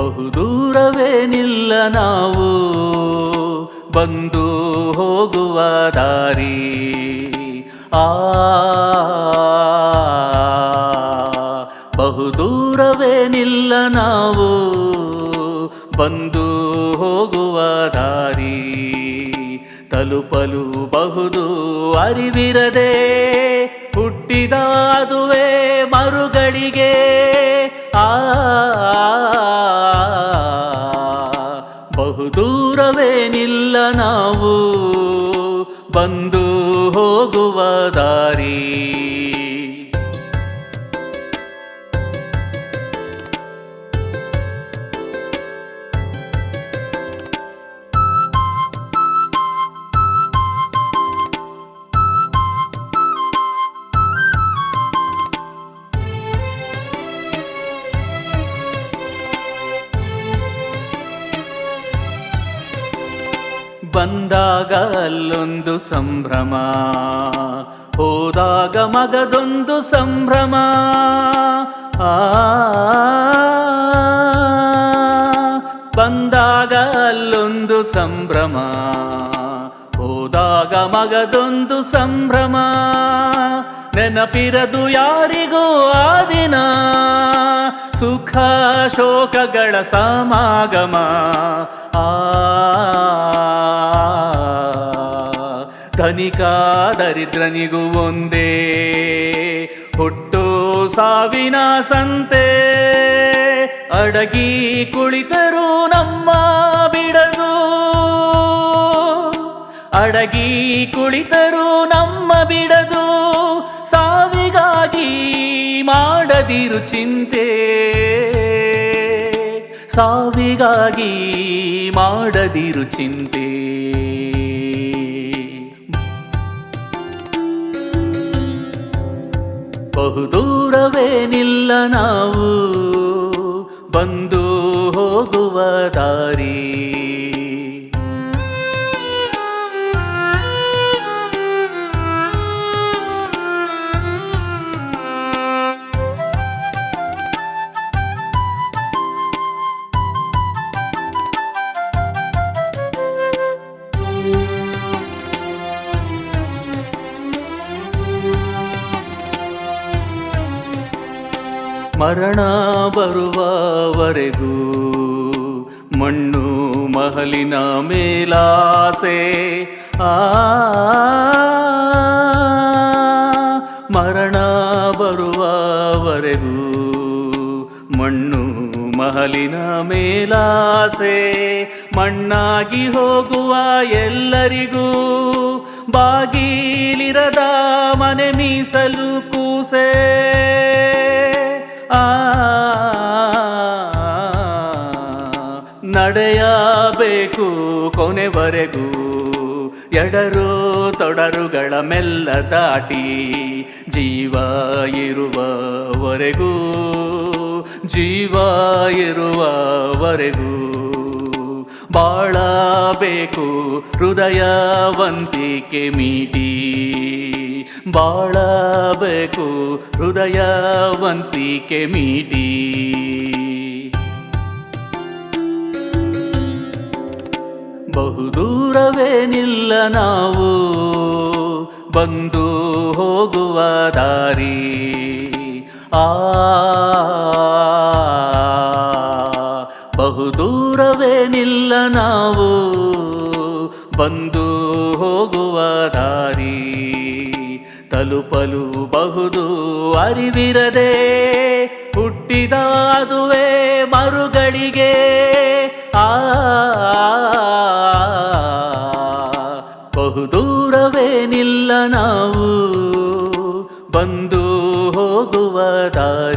ಬಹುದೂರವೇನಿಲ್ಲ ನಾವು. ಬಂದು ಹೋಗುವ ದಾರಿ. ಆ ಬಹುದೂರವೇನಿಲ್ಲ ನಾವು. ಬಂದು ಹೋಗುವ ದಾರಿ. ತಲುಪಲು ಬಹುದು ಅರಿವಿರದೆ. ಹುಟ್ಟಿದಾದುವೆ ಮರುಗಳಿಗೆ. ಆ ಬಹುದೂರವೇನಿಲ್ಲ ನಾವು ಬಂದು ಹೋಗುವ ದಾರಿ. ಬಂದಾಗ ಅಲ್ಲೊಂದು ಸಂಭ್ರಮ, ಹೋದಾಗ ಮಗದೊಂದು ಸಂಭ್ರಮ. ಆ, ಬಂದಾಗ ಅಲ್ಲೊಂದು ಸಂಭ್ರಮ, ಹೋದಾಗ ಮಗದೊಂದು ಸಂಭ್ರಮ. ನೆನಪಿರದು ಯಾರಿಗೂ ಆ ದಿನ. ಸುಖ ಶೋಕಗಳ ಸಮಾಗಮ. ಆ, ಧನಿಕ ದರಿದ್ರನಿಗೂ ಒಂದೇ. ಹುಟ್ಟು ಸಾವಿನ ಸಂತೆ, ಅಡಗಿ ಕುಳಿತರು ನಮ್ಮ ಬಿಡದು ಅಡಗಿ ಕುಳಿತರು ನಮ್ಮ ಬಿಡದು ಸಾವಿಗಾಗಿ ಮಾಡದಿರು ಚಿಂತೆ. ಸಾವಿಗಾಗಿ ಮಾಡದಿರು ಚಿಂತೆ. ಬಹುದೂರವೇನಿಲ್ಲ ನಾವು ಬಂದು ಹೋಗುವ ದಾರಿ. ಮರಣ ಬರುವವರೆಗೂ ಮಣ್ಣು ಮಹಲಿನ ಮೇಲಾಸೆ. ಆ, ಮರಣ ಬರುವವರೆಗೂ ಮಣ್ಣು ಮಹಲಿನ ಮೇಲಾಸೆ. ಮಣ್ಣಾಗಿ ಹೋಗುವ ಎಲ್ಲರಿಗೂ ಬಾಗಿಲಿರದ ಮನೆ ಮೀಸಲು ಕೂಸೆ. ನಡೆಯಬೇಕು ಕೊನೆವರೆಗೂ. ಎಡರು ತೊಡರುಗಳ ಮೆಲ್ಲ ದಾಟಿ ಜೀವ ಇರುವವರೆಗೂ. ಜೀವ ಇರುವವರೆಗೂ. ಬಾಳಬೇಕು ಹೃದಯವಂತಿಕೆ ಮೀಟಿ. ಬಾಳಬೇಕು ಹೃದಯವಂತಿಕೆ ಮೀಟಿ. ಬಹುದೂರವೇನಿಲ್ಲ ನಾವು ಬಂದು ಹೋಗುವ ದಾರಿ. ಆ ಬಹುದೂರವೇನಿಲ್ಲ ನಾವು ಬಂದು ಹೋಗುವ ದಾರಿ. ತಲುಪಲು ಬಹುದು ಅರಿವಿರದೆ ಹುಟ್ಟಿದ ಅದುವೇ ಮರುಗಳಿಗೆ ಆ ಬಹುದೂರವೇನಿಲ್ಲ ನಾವು ಬಂದು ಹೋಗುವ ದಾರಿ